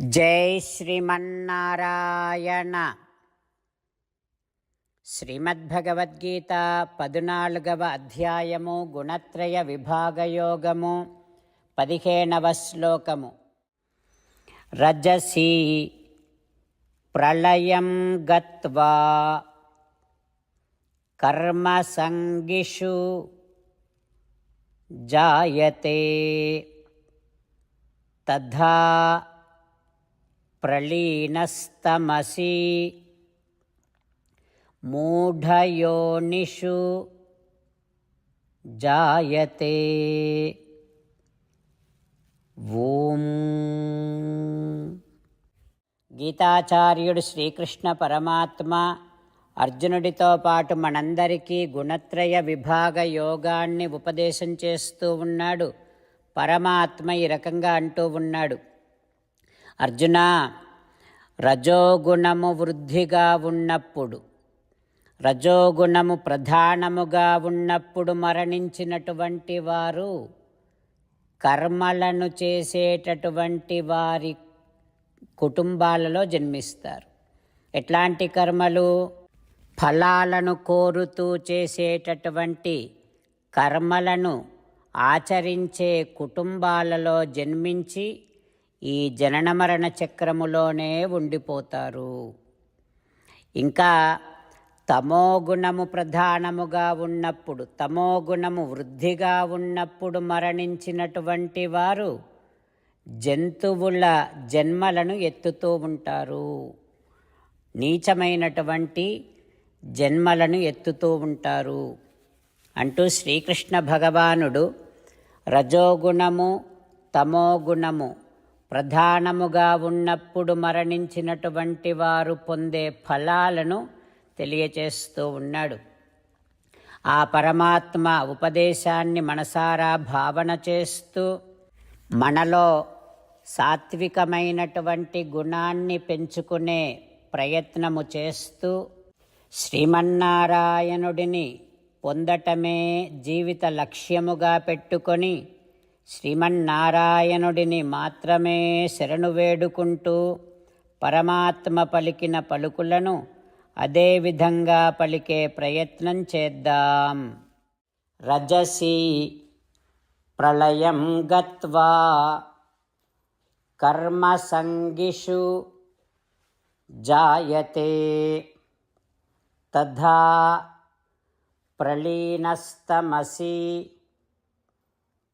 జై శ్రీమన్నారాయణ. శ్రీమద్భగవద్గీత పదునాలుగవ అధ్యాయము గుణత్రయ విభాగయోగము పదిహేనవ శ్లోకము. రజసి ప్రళయం గత్వా కర్మసంగిషు జాయతే తథా ప్రళీనస్తమసి మూఢయోనిషు జాయతే ఓం గీతాచార్యుడు శ్రీకృష్ణ పరమాత్మ అర్జునుడితో పాటు మనందరికీ గుణత్రయ విభాగ యోగాన్ని ఉపదేశం చేస్తూ ఉన్నాడు. పరమాత్మ ఈ రకంగా అంటూ ఉన్నాడు. అర్జున రజోగుణము వృద్ధిగా ఉన్నప్పుడు రజోగుణము ప్రధానముగా ఉన్నప్పుడు మరణించినటువంటి వారు కర్మలను చేసేటటువంటి వారి కుటుంబాలలో జన్మిస్తారు. ఎట్లాంటి కర్మలు? ఫలాలను కోరుతూ చేసేటటువంటి కర్మలను ఆచరించే కుటుంబాలలో జన్మించి ఈ జనన మరణ చక్రములోనే ఉండిపోతారు. ఇంకా తమోగుణము ప్రధానముగా ఉన్నప్పుడు తమోగుణము వృద్ధిగా ఉన్నప్పుడు మరణించినటువంటి వారు జంతువుల జన్మలను ఎత్తుతూ ఉంటారు. నీచమైనటువంటి జన్మలను ఎత్తుతూ ఉంటారు. అంటూ శ్రీకృష్ణ భగవానుడు రజోగుణము తమోగుణము ప్రధానముగా ఉన్నప్పుడు మరణించినటువంటి వారు పొందే ఫలాలను తెలియచేస్తూ ఉన్నాడు. ఆ పరమాత్మ ఉపదేశాన్ని మనసారా భావన చేస్తూ మనలో సాత్వికమైనటువంటి గుణాన్ని పెంచుకునే ప్రయత్నము చేస్తూ శ్రీమన్నారాయణుడిని పొందటమే జీవిత లక్ష్యముగా పెట్టుకొని శ్రీమన్నారాయణుడిని మాత్రమే శరణు వేడుకుంటూ పరమాత్మ పలికిన పలుకులను అదే విధంగా పలికే ప్రయత్నం చేద్దాం. రజసి ప్రళయం గత్వా కర్మసంగిషు జాయతే తథా ప్రళీనస్తమసి